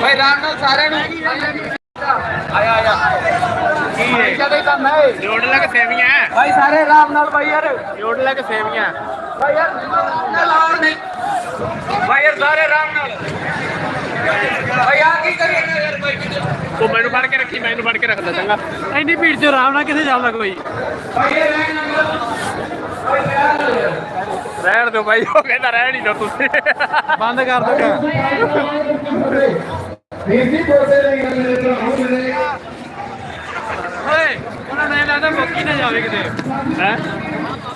ਭਾਈ ਰਾਮ ਨਾਲ ਸਾਰਿਆਂ ਨੂੰ। ਆਇਆ ਆਇਆ। ਕੀ ਹੈ ਕਦੇ ਕੰਮ ਹੈ ਜੋੜ ਲੱਗ ਸੇਵੀਆਂ। ਭਾਈ ਸਾਰੇ ਰਾਮ ਨਾਲ ਭਾਈ ਯਾਰ। ਜੋੜ ਲੱਗ ਸੇਵੀਆਂ। ਭਾਈ ਯਾਰ ਨਾਲ ਆਉਣ ਨਹੀਂ। ਭਾਈ ਯਾਰ ਸਾਰੇ ਰਾਮ ਨਾਲ। ਭਾਈ ਆ ਕੀ ਕਰੀਏ? ਯਾਰ ਭਾਈ ਤੂੰ ਮੈਨੂੰ ਫੜ ਕੇ ਰੱਖੀ ਮੈਨੂੰ ਫੜ ਕੇ ਰੱਖਦਾ ਚੰਗਾ। ਇੰਨੀ ਭੀੜ ਚ ਆਰਾਮ ਨਾਲ ਕਿੱਥੇ ਜਾਂਦਾ ਕੋਈ? ਭਾਈ ਇਹ ਰਹਿਣ ਨਾਲ ਰਹਿਣ ਦਿਓ ਬਾਈ ਉਹ ਕਹਿੰਦਾ ਰਹਿਣ ਹੀ ਦਿਓ ਤੁਸੀਂ। ਬੰਦ ਕਰ ਦੋ ਓਏ ਉਹਨਾਂ ਨੇ ਲੱਗਦਾ ਮੋਕੀ ਨਾ ਜਾਵੇ ਕਿਤੇ। ਹੈ?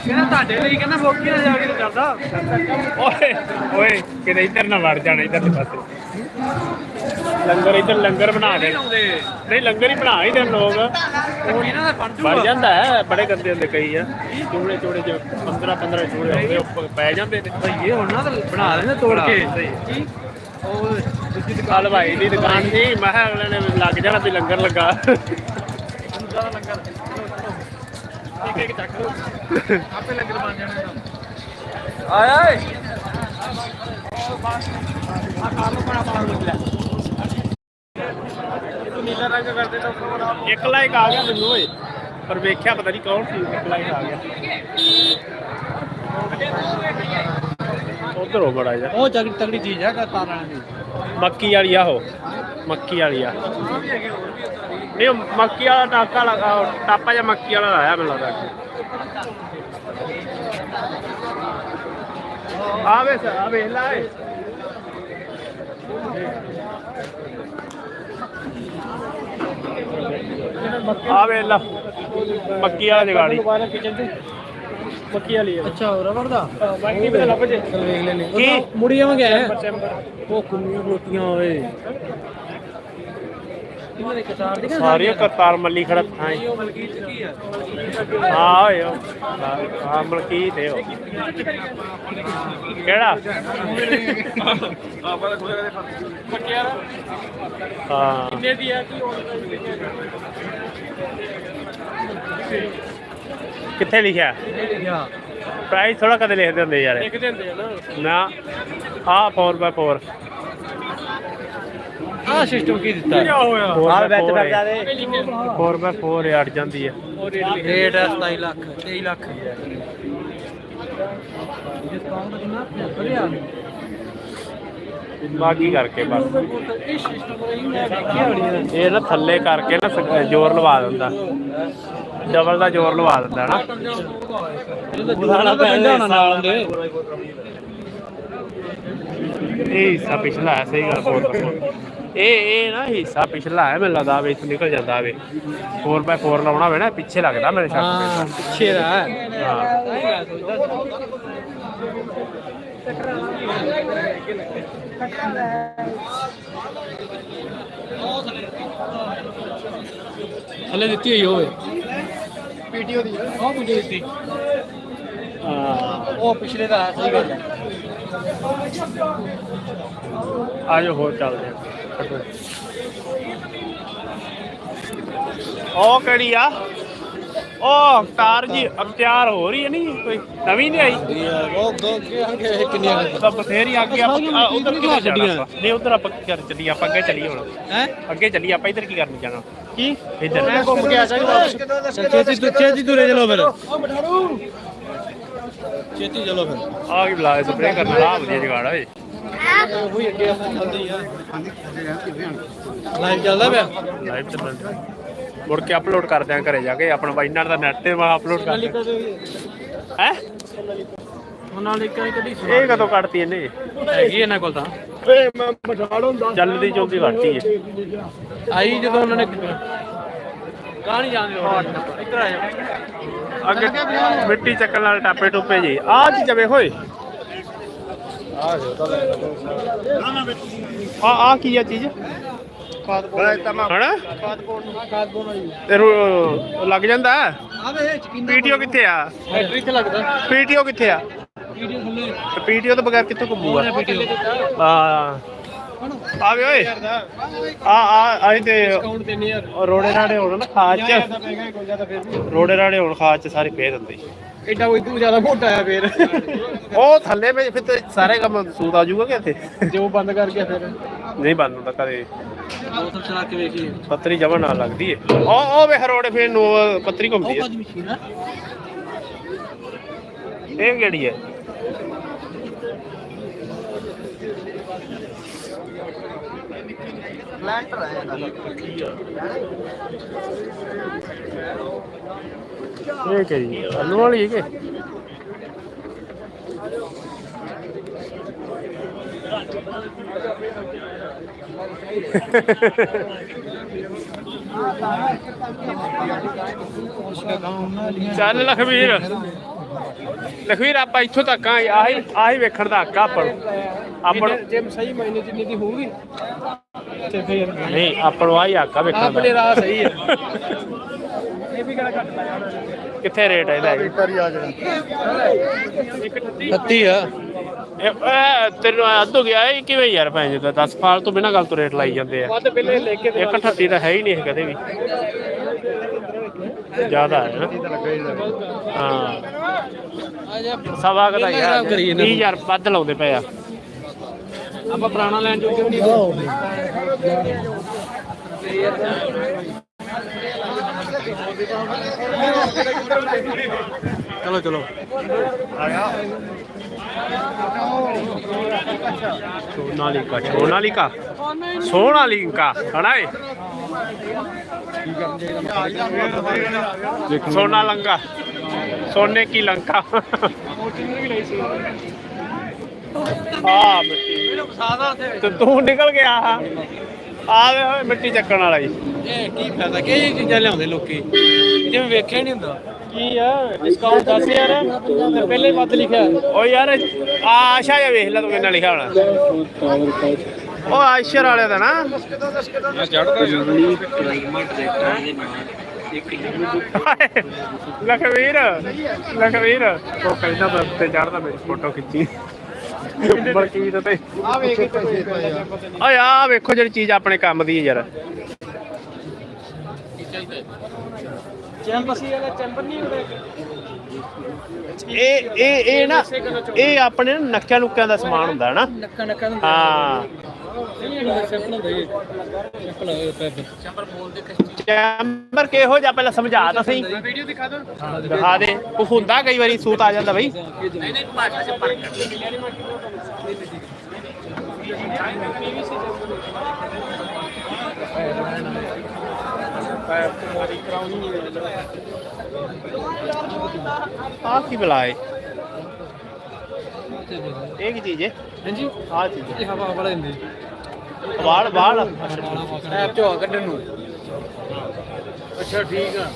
ਕਹਿੰਦਾ ਤੁਹਾਡੇ ਲਈ ਕਹਿੰਦਾ ਮੋਕੀ ਨਾ ਜਾਵੇ ਕਿਤੇ ਚੱਲਦਾ ਓਏ ਓਏ ਕਿਤੇ ਇੱਧਰ ਨਾ ਵੜ ਜਾਣਾ ਇੱਧਰ ਦੇ ਪਾਸੇ। ਲੰਗਰ ਇੱਧਰ ਲੰਗਰ ਬਣਾ ਦੇ ਲਾਉਂਦੇ। ਨਹੀਂ ਲੰਗਰ ਹੀ ਬਣਾ ਹੀ ਦੇਣ ਲੋਕ। ਉਹ ਇਹਨਾਂ ਦਾ ਬਣ ਵੜ ਜੂਗਾ ਜਾਂਦਾ ਹੈ ਬੜੇ ਗੰਦੇ ਹੁੰਦੇ ਕਈ ਆ। ਚੂੜੇ ਚੂੜੇ ਚ 15 15 ਚੂੜੇ ਹੁੰਦੇ ਉਹ ਪੈ ਜਾਂਦੇ ਨੇ। ਭਈਏ ਉਹਨਾਂ ਦਾ ਬਣਾ ਲੈਂਦੇ ਤੋੜ ਕੇ। ਕੀ ਉਹ ਦੂਜੀ ਦੁਕਾਨ ਭਾਈ ਦੀ ਦੁਕਾਨ ਸੀ ਮੈਂ ਅਗਲੇ ਨੇ ਲੱਗ ਜਾਣਾ ਵੀ ਲੰਗਰ ਲੱਗਾ। ਲੰਗਰ। ਇੱਕ ਇੱਕ ਚੱਕ ਲਓ ਆਪੇ ਲੰਗਰ ਬਣ ਜਾਣਾ ਇਹਦਾ ਆਇਆ ਆ ਕਾਰ ਨੂੰ ਬੜਾ ਬੜਾ ਲੱਗ ਨੀਲਾ ਰੰਗ ਕਰਦੇ ਤਾਂ ਇੱਕ ਲਾਈਕ ਆ ਗਿਆ ਮੈਨੂੰ ਓਏ ਪਰ ਵੇਖਿਆ ਪਤਾ ਨਹੀਂ ਕੌਣ ਸੀ ਇੱਕ ਲਾਈਕ ਆ ਗਿਆ ਉਧਰ ਹੋ ਬੜਾ ਜਾ ਉਹ ਤਗੜੀ ਤਗੜੀ ਚੀਜ਼ ਹੈ ਤਾਰਾਂ ਦੀ। ਮੱਕੀ ਵਾਲੀ ਆ ਉਹ। ਮੱਕੀ ਵਾਲੀ ਆ। ਨਹੀਂ ਉਹ ਮੱਕੀ ਵਾਲਾ ਟਾਕਾ ਲਗਾ ਟਾਪਾ ਜਾਂ ਮੱਕੀ ਵਾਲਾ ਲਾਇਆ ਮੈਨੂੰ ਲੱਗਦਾ ਆਵੇ ਸਰ ਆ ਵੇਖ ਲੈ। ਏ। ਆ ਵੇਖ ਲਾ ਮੱਕੀ ਵਾਲਾ ਜਗਾੜੀ ਮੱਕੀ ਵਾਲੀ ਅੱਛਾ ਉਹ ਰਬੜ ਦਾ ਮੱਕੀ ਤੇ ਲੱਭ ਜੇ। ਵੇਖ ਲੈਨੇ ਕੀ? ਮੰਗਿਆ ਚੈਂਬਰ ਉਹ ਕੁੰਨੀਆਂ ਰੋਟੀਆਂ ਓਏ ਇਹਨਾਂ ਦੇ ਕਤਾਰ ਦੀਆਂ ਸਾਰੀਆਂ ਕਰਤਾਰ ਮੱਲੀ ਖੜਾ ਥਾਂ ਆ ਹਾਂ ਓਏ। ਹਾਂ ਹੈ ਉਹ ਕਿਹੜਾ? ਹਾਂ। ਕਿੰਨੇ ਦੀ ਆ ਕੀ ਕਿੱਥੇ ਲਿਖਿਆ? ਪ੍ਰਾਈਸ ਥੋੜਾ ਕਦੇ ਲਿਖਦੇ ਹੁੰਦੇ ਯਾਰ। ਲਿਖ ਦਿੰਦੇ ਆ ਨਾ। ਨਾ। ਆ 4x4 ਆਹ ਸਿਸਟਮ ਕੀ ਦਿੱਤਾ? ਆ ਵਿੱਚ ਜਾ ਦੇ। 4x4 ਅੜ ਜਾਂਦੀ ਹੈ। ਰੇਟ ਹੈ 27 ਲੱਖ 23 ਲੱਖ। ਡਿਸਕਾਊਂਟ ਕਿੰਨਾ ਵਧੀਆ ਬਾਕੀ ਕਰਕੇ ਬਸ। ਇਹ ਸਿਸਟਮ ਹੋਣੀ ਨਾ ਥੱਲੇ ਕਰਕੇ ਨਾ ਜ਼ੋਰ ਲਵਾ ਦਿੰਦਾ। ਡਬਲ ਦਾ ਜ਼ੋਰ ਲਵਾ ਦਿੰਦਾ ਨਾ। ਪੈਂਦਾ ਨਾਲ ਦੇ। ਇਹ ਹਿੱਸਾ ਪਿਛਲਾ ਹੈ ਸਹੀ ਗੱਲ ਬੋਲ। ਰਿਹਾ ਇਹ ਇਹ ਨਾ ਹਿੱਸਾ ਪਿਛਲਾ ਹੈ ਮੈਨੂੰ ਲੱਗਦਾ ਵੇ ਇੱਥੋਂ ਨਿਕਲ ਜਾਂਦਾ ਵੇ। 4x4 ਲਾਉਣਾ ਹੋਵੇ ਨਾ ਪਿੱਛੇ ਲੱਗਦਾ ਮੇਰੇ ਸ਼ੱਕ ਹਾਂ ਪਿੱਛੇ ਦਾ ਹੈ। ਤੇ ਹਾਂ। ਹਲੇ ਦਿੱਤੀ ਹੋਈ ਹੋਵੇ ਪੀਟੀਓ ਦੀ। ਉਹ ਪੀਟੀਓ ਦਿੱਤੀ। ਉਹ ਪਿਛਲੇ ਦਾ ਸਹੀ ਗੱਲ ਹੈ। ਆਜੋ ਹੋਰ ਚੱਲਦੇ ਹਾਂ। ਉਹ ਕਿਹੜੀ ਆ ਉਹ ਅਵਤਾਰ ਜੀ ਅਖਤਿਆਰ ਹੋ ਰਹੀ ਹੈ ਨਹੀਂ ਕੋਈ ਨਵੀਂ ਨਹੀਂ ਆਈ ਉਹ ਦੋ ਅੱਗੇ ਕਿੰਨੀਆਂ ਤਾਂ ਬਥੇਰੀ ਅੱਗੇ ਆਪਾਂ ਉਧਰ ਕੀ ਕਿੱਥੇ ਛੱਡੀਆਂ? ਜਾਣਾ ਆਪਾਂ? ਨਹੀਂ ਉਧਰ ਆਪਾਂ ਕੀ ਕਰ ਚੱਲੀ ਆਪਾਂ ਅੱਗੇ ਚੱਲੀਏ ਹੁਣ ਹੈ ਅੱਗੇ ਚੱਲੀਏ ਆਪਾਂ ਇੱਧਰ ਕੀ ਕਰਨ ਜਾਣਾ ਕੀ ਇੱਧਰ ਮੈਂ ਘੁੰਮ ਕੇ ਆ ਸਕਦਾ ਛੇਤੀ ਤੁ- ਛੇਤੀ ਤੁਰੇ ਚਲੋ ਫਿਰ ਛੇਤੀ ਚਲੋ ਫਿਰ ਆ ਕੀ ਬਲਾ ਸਪਰੇ ਕਰਨ ਵਾਲਾ ਆਹ ਵਧੀਆ ਜਗਾੜ ਓਏ ਉਹੀ ਅੱਗੇ ਆਪਾਂ ਚੱਲਦੀ ਆ ਲਾਈਵ ਚੱਲਦਾ ਪਿਆ। ਲਾਈਵ ਚੱਲਣ ਮੁੜ ਕੇ ਅਪਲੋਡ ਕਰ ਦਿਆਂ ਘਰੇ ਜਾ ਕੇ ਆਪਣਾ ਬਾਈ ਨਾਲ ਦਾ ਨੈਟ ਤੇ ਮੈਂ ਅਪਲੋਡ ਕਰ ਦਿਆਂ ਹੈ। ਉਹਨਾਂ ਲਈ ਕਈ ਕਦੀ ਇਹ ਕਦੋਂ ਕੱਢਤੀ ਇਹਨੇ? ਹੈਗੀ ਇਹਨਾਂ ਕੋਲ ਤਾਂ। ਜਲਦੀ ਜਲਦੀ ਕੱਢਤੀ ਹੈ ਆਈ ਜਦੋਂ ਉਹਨਾਂ ਨੇ ਨਹੀਂ ਜਾਂਦੇ ਉਹ ਇੱਧਰ ਆ ਜਾ। ਅੱਗੇ ਮਿੱਟੀ ਚੱਕਣ ਵਾਲੇ ਟਾਪੇ ਟੁੱਪੇ ਜੀ। ਆ ਕੀ ਜਵੇ ਹੋਏ? ਆ ਆ ਕੀ ਆ ਚੀਜ਼? ਹਣਾ ਤੇ ਰੋ- ਲੱਗ ਜਾਂਦਾ? ਪੀਟੀਓ ਕਿੱਥੇ ਆ? ਪੀਟੀਓ ਕਿੱਥੇ ਆ? ਤੇ ਪੀਟੀਓ ਤੋਂ ਬਗੈਰ ਕਿੱਥੋਂ ਘੁੰਮੂਗਾ? ਵੀਡੀਓ ਆ ਆਵੇ ਓਏ। ਆ ਆ ਆਈ ਤੇ ਰੋੜੇ ਰਾੜੇ ਹੋਣ ਨਾ ਖਾਚ। ਚ ਰੋੜੇ ਰਾੜੇ ਹੋਣ ਖਾਚ ਚ ਸਾਰੇ ਪੇ ਦਿੰਦੇ ਐਡਾ ਕੋਈ ਤੂੰ ਜ਼ਿਆਦਾ ਮੋਟਾ ਆ ਫੇਰ। ਉਹ ਥੱਲੇ ਵਿੱਚ ਫਿਰ ਤੇ ਸਾਰੇ ਕੰਮ ਸੂਤ ਆ ਜਾਊਗਾ ਕਿ ਇੱਥੇ? ਜੋ ਬੰਦ ਕਰ ਗਿਆ ਫਿਰ। ਨਹੀਂ ਬੰਦ ਹੁੰਦਾ ਕਦੇ ਬੋਤਲ ਚਲਾ ਕੇ ਵੇਖੀ ਪੱਤਰੀ ਜਮਾ ਨਾਲ ਲੱਗਦੀ ਏ। ਉਹ ਉਹ ਵੇ ਹਰੋੜੇ ਫੇਰ ਨੂੰ ਪੱਤਰੀ ਘੁੰਮਦੀ ਏ। ਇਹ ਕਿਹੜੀ ਹੈ ਪਲਾਂਟਰ ਹੈ ਇਹ ਕਿਹੜੀ? ਆਲੂ ਵਾਲੀ ਹੈ ਕਿ? ਚੱਲ ਲਖਵੀਰ। ਲਖਵੀਰ ਆਪਾਂ ਇੱਥੋਂ ਤੱਕ ਆ ਆਹੀ ਆਹੀ ਵੇਖਣ ਦਾ ਹੱਕ ਆ ਆਪਾਂ ਆਪਾਂ ਜੇ ਸਹੀ ਮਾਇਨੇ ਜਿੰਨੀ ਦੀ ਹੋਊਗੀ ਤੇ ਫੇਰ ਨਹੀਂ ਆਪਾਂ ਨੂੰ ਆਹੀ ਹੱਕ ਆ ਵੇਖਣ ਆਪਣੇ ਦਾ ਰਾਹ ਸਹੀ ਹੈ। ਇਹ ਵੀ ਕਿਹੜਾ ਘੱਟ ਲਾਇਆ ਕਿੱਥੇ ਰੇਟ ਇਹਦਾ ਜੀ? ਆ ਜਾਣਾ 30 ਆ। ਇਹ ਤੈਨੂੰ ਅੱਧ ਹੋ ਗਿਆ ਇਹ ਕਿਵੇਂ ਯਾਰ ਭੈਣ ਜੀ 10 ਫਾਲ ਤੋਂ ਬਿਨਾਂ ਗੱਲ ਤੋਂ ਰੇਟ ਲਾਈ ਜਾਂਦੇ ਆ। ਵੱਧ ਪਹਿਲੇ ਲੈ ਕੇ ਇੱਕ 38 ਤਾਂ ਹੈ ਹੀ ਨਹੀਂ ਇਹ ਕਦੇ ਵੀ। ਜ਼ਿਆਦਾ ਹੈ ਨਾ। ਹਾਂ। ਸਵਾ ਕਦਾ ਯਾਰ। 20000 ਵੱਧ ਲਾਉਂਦੇ ਪਏ ਆ। ਆਪਾਂ ਪੁਰਾਣਾ ਲੈਣ ਜੋਗੇ ਵੀ ਨਹੀਂ। ਚਲੋ ਚਲੋ। ਸੋਨਾਲੀਕਾ ਸੋਨਾਲੀਕਾ। ਸੋਨਾਲੀਕਾ ਹਣਾ ਏ? ਸੋਨਾ ਲੰਕਾ ਸੋਨੇ ਕੀ ਲੰਕਾ। ਆ ਮਿੱਟੀ। ਤੇ ਤੇ ਨਿਕਲ ਗਿਆ। ਆ ਵੇ ਮਿੱਟੀ ਚੱਕਣ ਵਾਲਾ ਜੀ। ਇਹ ਕੀ ਫਾਇਦਾ? ਕਿ ਇਹ ਚੀਜ਼ਾਂ ਲਿਆਉਂਦੇ ਲੋਕੀ? ਜਿਵੇਂ ਵੇਖਿਆ ਨਹੀਂ ਹੁੰਦਾ। ਕੀ ਆ? ਡਿਸਕਾਊਂਟ ਦੱਸ ਯਾਰ। ਤੇ ਪਹਿਲੇ ਵੱਧ ਲਿਖਿਆ। ਓ ਯਾਰ ਆ ਆਸ਼ਾ ਜਿਹਾ ਵੇਖ ਲੈ ਤੂੰ ਕਿੰਨਾ ਲਿਖਿਆ ਹੋਣਾ। ਉਹ ਆਇਸ਼ਰ ਵਾਲੇ ਦਾ ਨਾ। ਲਖਵੀਰ ਲਖਵੀਰ। ਉਹ ਕਹਿੰਦਾ ਮੈਂ ਤੇ ਚੜਦਾ ਮੇਰੀ ਫੋਟੋ ਖਿੱਚੀ। ਬਲਕੀ ਤੇ ਆ ਵੇਖ ਕੇ ਪੈਸੇ ਓਏ ਆ ਵੇਖੋ ਜਿਹੜੀ ਚੀਜ਼ ਆਪਣੇ ਕੰਮ ਦੀ ਹੈ ਯਾਰ। ਚੈਂਪ ਸੀ ਵਾਲਾ ਚੈਂਪਰ ਨਹੀਂ ਹੁੰਦਾ ਇਹ ਇਹ ਇਹ ਨਾ ਇਹ ਆਪਣੇ ਨੱਕਿਆਂ ਨੁੱਕਿਆਂ ਦਾ ਸਮਾਨ ਹੁੰਦਾ ਹੈ ਨਾ। ਨੱਕਾ ਨੱਕਾ ਹਾਂ ਸੈਂਪਲ ਹੁੰਦਾ। ਇਹ ਸੈਂਪਲ ਹੋਏ ਪੈਪ ਚੈਂਬਰ ਕਿਹੋ ਜਿਹਾ ਪਹਿਲਾਂ ਸਮਝਾ ਤਾਂ ਸਹੀ। ਵੀਡੀਓ ਦਿਖਾ ਦੋ ਦਿਖਾ ਦੇ। ਉਹ ਹੁੰਦਾ ਕਈ ਵਾਰੀ ਸੂਤ ਆ ਜਾਂਦਾ ਬਈ। ਨਹੀਂ ਨਹੀਂ ਭਾਸ਼ਾ ਚ ਫ਼ਰਕ ਆ ਕੀ ਬਲਾਏ ਇਹ? ਕੀ ਚੀਜ਼ ਹੈ? ਹਾਂਜੀ। ਆ ਚੀਜ਼ ਇਹ ਹਵਾ ਵਾਲਾ ਹੁੰਦੀ। ਵਾਲ ਵਾਲ? ਐਪ ਚੋਂ ਕੱਢਣ ਨੂੰ। ਅੱਛਾ ਠੀਕ ਆ।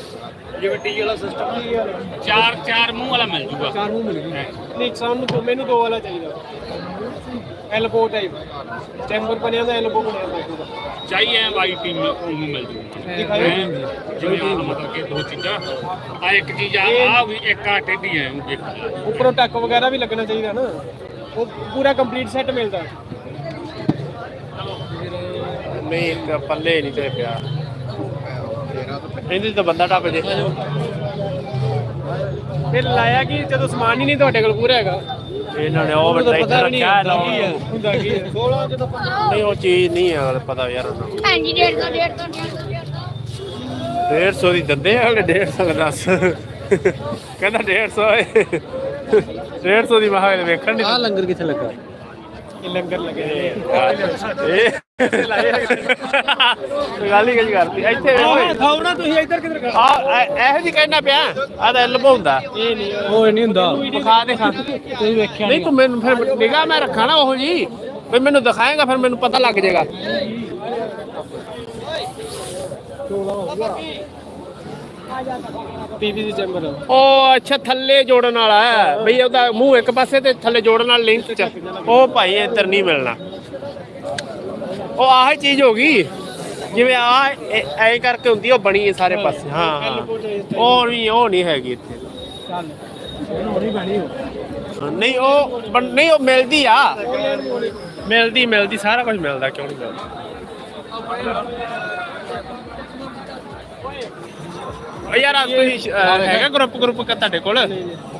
ਜਿਵੇਂ ਟੀ ਵਾਲਾ ਸਿਸਟਮ ਆ। ਚਾਰ ਚਾਰ ਮੂੰਹ ਵਾਲਾ ਮਿਲ ਜੂਗਾ। ਚਾਰ ਮੂੰਹ ਮਿਲ ਗਏ। ਨਹੀਂ ਸਾਨੂੰ ਮੈਨੂੰ ਦੋ ਵਾਲਾ ਚਾਹੀਦਾ। ਐਲਬੋ ਟਾਈਪ ਚੈਂਬਰ ਬਣਿਆ ਦਾ ਐਲਬੋ ਬਣਿਆ ਦਾ ਉਹਦਾ ਚਾਹੀਏ ਐ ਵਾਈਟ ਟੀਮ ਮੂੰਹ ਮਿਲ ਜੂਗਾ। ਦਿਖਾਇਓ ਹੈਂ? ਜਿਵੇਂ ਆ ਮਤਲਬ ਕਿ ਦੋ ਚੀਜ਼ਾਂ। ਆ ਇੱਕ ਚੀਜ਼ ਆ ਆ ਵੀ ਇੱਕ ਆ ਟੇਢੀ ਹੈ ਉਹ ਇੱਕ ਉੱਪਰੋਂ ਟੱਕ ਵਗੈਰਾ ਵੀ ਲੱਗਣਾ ਚਾਹੀਦਾ ਨਾ। ਉਹ ਪੂਰਾ ਕੰਪਲੀਟ ਸੈੱਟ ਮਿਲਦਾ। ਨਹੀਂ ਇੱਕ ਪੱਲੇ ਨਹੀਂ ਤੇ ਪਿਆ। ਇਹਦੇ ਤਾਂ ਬੰਦਾ ਟੱਪ ਜੇ। ਫਿਰ ਲਾਇਆ ਕਿ? ਜਦੋਂ ਸਮਾਨ ਹੀ ਨਹੀਂ ਤੁਹਾਡੇ ਕੋਲ ਪੂਰਾ ਹੈਗਾ। ਇਹਨਾਂ ਨੇ ਉਹ ਵੱਡਾ ਇੱਥੇ ਰੱਖਿਆ ਹੈ ਲਾਉਣ। ਹੁੰਦਾ ਕੀ ਹੈ 16 ਜਦੋਂ ਨਹੀਂ। ਉਹ ਚੀਜ਼ ਨਹੀਂ ਹੈ ਪਤਾ ਯਾਰ ਉਹਨਾਂ ਨੂੰ। ਹਾਂਜੀ ਡੇਢ ਸੌ ਡੇਢ ਸੌ ਡੇਢ ਸੌ ਡੇਢ ਸੌ। 150 ਦੀ ਦਿੰਦੇ ਆ ਹਲੇ 150 ਦਾ ਦੱਸ। ਕਹਿੰਦਾ 150 ਹੈ। 150 ਦੀ ਮਹਾ ਵੇਖਣ ਆ ਨਹੀਂ ਲੰਗਰ ਕਿੱਥੇ ਲੱਗਾ? ਇਹ ਲੰਗਰ ਲੱਗੇ ਇਹ ਗੱਲ ਹੀ ਕੀ ਕਰਦੀ ਇੱਥੇ ਓਏ। ਖਾਓ ਨਾ ਤੁਸੀਂ ਇੱਧਰ ਕਿੱਧਰ ਕਰ ਆ ਇਹੋ ਜੀ ਕਹਿਣਾ ਪਿਆ। ਆ ਤਾਂ ਹੁੰਦਾ ਇਹ ਨਹੀਂ ਉਹ ਨਹੀਂ ਹੁੰਦਾ। ਵਿਖਾ ਦੇ ਖਾਂ ਤੁਸੀਂ ਵੇਖਿਆ ਨਹੀਂ ਤੂੰ ਮੈਨੂੰ ਫਿਰ ਨਿਗਾਹ ਮੈਂ ਰੱਖਾਂ ਨਾ ਉਹ ਜੀ ਫਿਰ ਮੈਨੂੰ ਦਿਖਾਏਗਾ ਫਿਰ ਮੈਨੂੰ ਪਤਾ ਲੱਗ ਜਾਏਗਾ। ਦੀ ਚੈਂਬਰ ਉਹ ਅੱਛਾ ਥੱਲੇ ਜੋੜਨ ਵਾਲਾ ਹੈ। ਬਈ ਉਹਦਾ ਮੂੰਹ ਇੱਕ ਪਾਸੇ ਤੇ ਥੱਲੇ ਜੋੜਨ ਵਾਲਾ ਲਿੰਕ ਚ। ਉਹ ਭਾਈ ਇੱਧਰ ਨਹੀਂ ਮਿਲਣਾ। ਉਹ ਆਹ ਚੀਜ਼ ਹੋ ਗਈ। ਜਿਵੇਂ ਆ ਐ ਕਰਕੇ ਹੁੰਦੀ ਉਹ ਬਣੀ ਹੈ ਸਾਰੇ ਪਾਸੇ। ਹਾਂ ਹਾਂ। ਉਹ ਨਹੀਂ ਉਹ ਨਹੀਂ ਹੈਗੀ ਇੱਥੇ। ਚੱਲ। ਇਹਨੂੰ ਹੋਣੀ ਬਣੀ ਹੋ ਨਹੀਂ ਉਹ ਬਣ- ਨਹੀਂ ਉਹ ਮਿਲਦੀ ਆ। ਮਿਲਦੀ ਮਿਲਦੀ ਸਾਰਾ ਕੁਝ ਮਿਲਦਾ ਕਿਉਂ ਨਹੀਂ ਮਿਲਦਾ? ਓ ਯਾਰ ਆ ਤੁਸੀਂ ਅਹ, ਹੈਗਾ ਗਰੁੱਪ ਗਰੁੱਪ ਤੁਹਾਡੇ ਕੋਲ?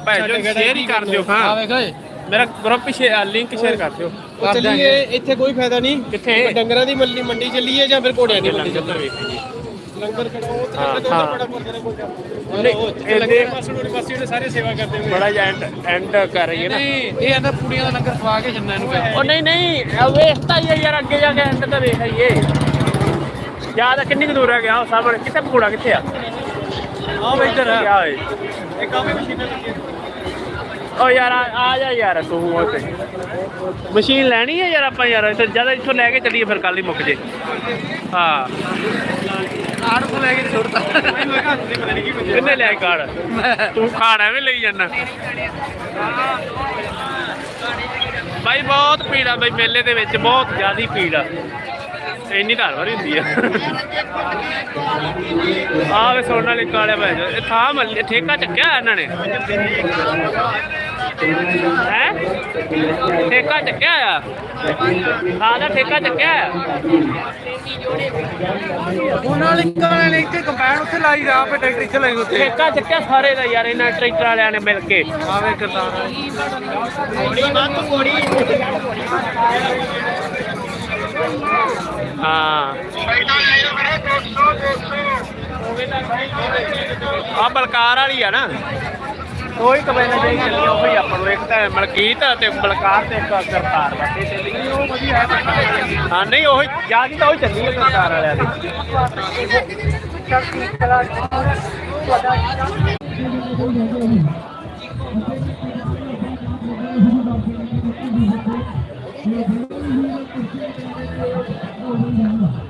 ਭੈਣ ਜੋ ਸ਼ੇਅਰ ਹੀ ਕਰ ਦਿਓ ਆ ਹਾਂ। ਵੇਖ ਓਏ ਮੇਰਾ ਗਰੁੱਪ ਸ਼ੇਅਰ ਲਿੰਕ ਸ਼ੇਅਰ ਕਰ ਦਿਓ। ਉਹ ਚੱਲੀਏ ਇੱਥੇ ਕੋਈ ਫਾਇਦਾ ਨਹੀਂ। ਕਿੱਥੇ? ਡੰਗਰਾਂ ਦੀ ਮੰਡੀ ਮੰਡੀ ਚੱਲੀਏ ਜਾਂ ਫਿਰ ਘੋੜਿਆਂ ਦੀ ਮੰਡੀ ਜੀ। ਲੰਗਰ ਹਾਂ, ਲੰਗਰ ਹਾਂ। ਤੋਂ ਬੜਾ ਗੁਰਦੁਆਰੇ ਕੋਲ ਨਹੀਂ, ਨਹੀਂ ਇਹਦੇ- ਲੰਗਰ ਪਾਸੇ ਨੂੰ ਪਾਸੇ ਉਹਨੇ ਸਾਰੇ ਸੇਵਾ ਕਰਦੇ ਹੋਏ ਬੜਾ ਐਂਡ ਐਂਡ ਕਰ ਰਹੀ ਹੈ ਨਾ। ਨਹੀਂ ਇਹ ਆਂਦਾ ਪੂੜੀਆਂ ਦਾ ਲੰਗਰ ਖਵਾ ਕੇ ਜੰਨਾ ਇਹਨੂੰ ਕਹਿੰਦੇ ਉਹ ਨਹੀਂ ਨਹੀਂ ਇਹ ਵੇਖਤਾ ਹੀ ਹੈ ਯਾਰ ਅੱਗੇ ਜਾ ਕੇ ਐਂਡ ਤਾਂ ਵੇਖ ਆਈਏ। ਯਾਦ ਕਿੰਨੀ ਕੁ ਦੂਰ ਹੈ ਗਿਆ ਸਾਹਮਣੇ? ਕਿੱਥੇ ਪਕੂੜਾ ਕਿੱਥੇ ਆ? ਆਹ ਵੇ ਇੱਧਰ। ਕਿਆ ਓਏ? ਇਹ ਕਾਫੀ ਮਸ਼ੀਨਾਂ ਲੱਗੀਆਂ। ਓ ਯਾਰ ਆ ਆ ਜਾ ਯਾਰ ਤੂੰ ਉਹ ਤੇ। ਮਸ਼ੀਨ ਲੈਣੀ ਹੈ ਯਾਰ ਆਪਾਂ ਯਾਰ ਇੱਥੇ ਜਦ ਇੱਥੋਂ ਲੈ ਕੇ ਚੱਲੀਏ ਫਿਰ ਕੱਲ ਹੀ ਮੁੱਕ ਜੇ। ਹਾਂ। ਆੜ ਤੋਂ ਲੈ ਕੇ ਛੋੜਤਾ ਮੈਂ ਕਿਹਾ ਹੱਥ ਦੇ ਪਤਾ ਨਹੀਂ ਕੀ ਬਚਿਆ ਕਿੰਨੇ ਲੈ ਕਾੜ ਤੂੰ ਖਾੜ ਐਵੇਂ ਲਈ ਜਾਂਦਾ ਬਾਈ ਬਹੁਤ ਭੀੜ ਆ ਬਾਈ ਮੇਲੇ ਦੇ ਵਿੱਚ ਬਹੁਤ ਜ਼ਿਆਦੀ ਭੀੜ ਆ। ਇੰਨੀ ਧਾਰ ਵਾਰੀ ਹੁੰਦੀ ਆ। ਆ ਵੇ ਸੋਨ ਵਾਲੇ ਕਾਲੇ ਭਾਈ ਇਹ ਥਾਂ ਮੱਲੇ ਠੇਕਾ ਚੱਕਿਆ ਇਹਨਾਂ ਨੇ? ਹੈ? ਠੇਕਾ ਚੱਕਿਆ ਆ ਥਾਂ ਦਾ ਠੇਕਾ ਚੱਕਿਆ ਆ ਉਹਨਾਂ ਵਾਲੇ ਕਾਲੇ ਨੇ ਇੱਕ ਕੰਬਾਈਨ ਉੱਥੇ ਲਾਈ ਜਾ ਆਪੇ ਟਰੈਕਟਰ ਇੱਥੇ ਲਾਈ ਉੱਤੇ ਠੇਕਾ ਚੱਕਿਆ ਸਾਰੇ ਦਾ ਯਾਰ ਇਹਨਾਂ ਟਰੈਕਟਰ ਵਾਲਿਆਂ ਨੇ ਮਿਲ ਕੇ। ਆਵੇ ਕਰਤਾਰ ਹਾਂ। ਆ ਬਲਕਾਰ ਵਾਲੀ ਆ ਨਾ। ਕੋਈ ਕਮੈਨਾ ਜਾਈ ਚੱਲੀ ਉਹ ਹੀ ਆਪਾਂ ਨੂੰ ਇੱਕ ਤਾਂ ਮਲਕੀਤ ਤੇ ਬਲਕਾਰ ਤੇ ਇੱਕ ਕਰਤਾਰ ਚੱਲੀ ਉਹ ਵਧੀਆ ਹਾਂ ਨਹੀਂ ਉਹ ਜ਼ਿਆਦਾ ਤਾਂ ਉਹ ਚੱਲੀ ਹੈ ਕਰਤਾਰ ਵਾਲਿਆਂ ਦੀ। Thank you.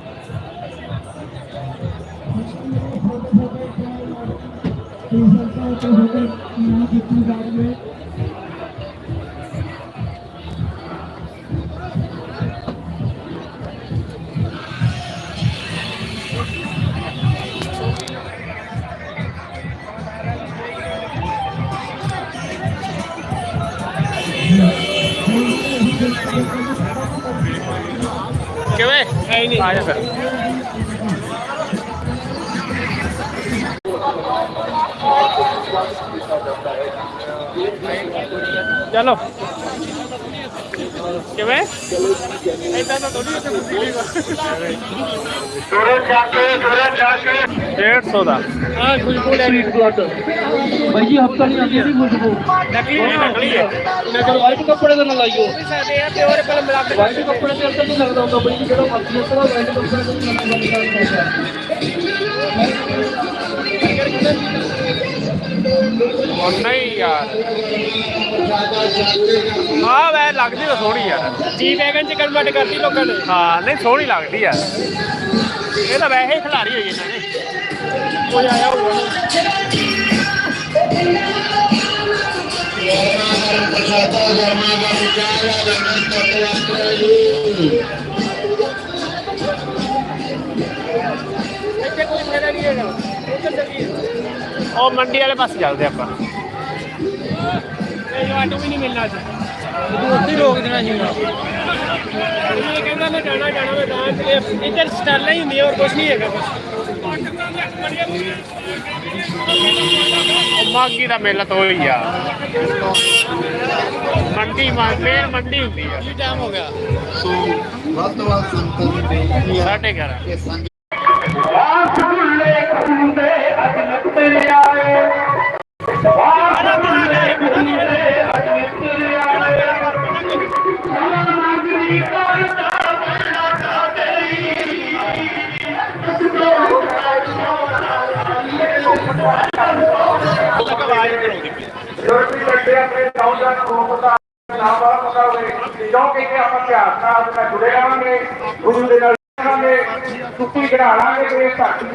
ਆ ਜਾ ਫਿਰ। ਚਲੋ। ਕਿਵੇਂ? ਇਦਾਂ ਤਾਂ ਥੋੜੀ ਉੱਥੇ ਕੁੱਤੀ ਸੂਰਜ ਜਾ ਕੇ ਸੂਰਜ ਜਾ ਕੇ 150 ਦਾ। ਆ ਖੁਸ਼ਬੂ ਲੈ ਰੀਡ ਪਲਾਟ ਭਾਈ ਜੀ ਹਫਤਾ ਨਹੀਂ ਆਉਂਦੀ ਸੀ ਖੁਸ਼ਬੂ। ਨਕਲੀ ਹੈ ਨਕਲੀ ਹੈ। ਕਿਹਾ ਵਾਈਟ ਕੱਪੜੇ ਦਾ ਨਾ ਲਾਈਓ। ਸਾਡੇ ਆ ਪਿਓਰ ਕਲਮ ਮਿਲਾ ਕੇ ਵਾਈਟ ਕੱਪੜੇ ਤੇ ਅੰਦਰ ਨਹੀਂ ਲੱਗਦਾ ਕੰਪਨੀ ਦੀ ਜਿਹੜਾ ਮਰਜ਼ੀ ਹੈ ਸਾਰਾ ਵਾਈਟ ਕੱਪੜੇ ਤੇ ਨਹੀਂ ਲੱਗਦਾ ਨਹੀਂ ਯਾਰ। ਆ ਵੈ ਲੱਗਦੀ ਤਾਂ ਸੋਹਣੀ ਯਾਰ। ਜੀ ਵੈਗਨ ਚ ਕਨਵਰਟ ਕਰਤੀ ਲੋਕਾਂ ਨੇ। ਹਾਂ ਨਹੀਂ ਸੋਹਣੀ ਲੱਗਦੀ ਯਾਰ। ਇਹ ਤਾਂ ਵੈਸੇ ਹੀ ਖਿਲਾਰੀ ਹੋਈ ਇਹਨਾਂ ਨੇ ਕੋਈ ਆਇਆ ਹੋਊਗਾ ਇੱਥੇ ਕੋਈ ਫਾਇਦਾ ਨਹੀਂ ਹੈਗਾ। ਉੱਧਰ ਚੱਲੀਏ। ਉਹ ਮੰਡੀ ਵਾਲੇ ਪਾਸੇ ਚੱਲਦੇ ਆਪਾਂ। ਇਹ ਆਟੋ ਵੀ ਨਹੀਂ ਮਿਲਣਾ ਅੱਜ। ਤੂੰ ਉੱਥੇ ਹੀ ਰੋਕ ਦੇਣਾ ਸੀਗਾ ਇਹ ਕਹਿੰਦਾ ਮੈਂ ਜਾਣਾ ਜਾਣਾ ਮੈਂ ਗਾਂ ਤੇ ਇੱਧਰ ਸਟਾਲਾਂ ਹੀ ਹੁੰਦੀਆਂ ਹੋਰ ਕੁਝ ਨਹੀਂ ਹੈਗਾ ਬਸ ਉਹ ਮਾਗੀ ਦਾ ਮੇਲਾ ਤਾਂ ਉਹੀ ਆ। ਮੰਡੀ ਮੇਨ ਮੰਡੀ ਹੁੰਦੀ ਆ। ਕੀ ਟਾਈਮ ਹੋ ਗਿਆ? ਵੱਧ ਤੋਂ ਵੱਧ ਬੇਨਤੀ ਹੈ ਸਾਡੇ ਘਰ ਕਿ ਸੰਗਤ ਆ ਸਕੂਲੇ ਖੁੰਦੇ ਅੱਜ ਨਿਕਲ ਆਏ ਇਤਿਹਾਸ ਨਾਲ ਜੁੜੇ ਰਹਾਂਗੇ ਗੁਰੂ ਦੇ ਨਾਲ ਰਹਾਂਗੇ ਸੁੱਤੀ ਘੜਾ ਲਾਂਗੇ ਤੇ ਧਰਤੀ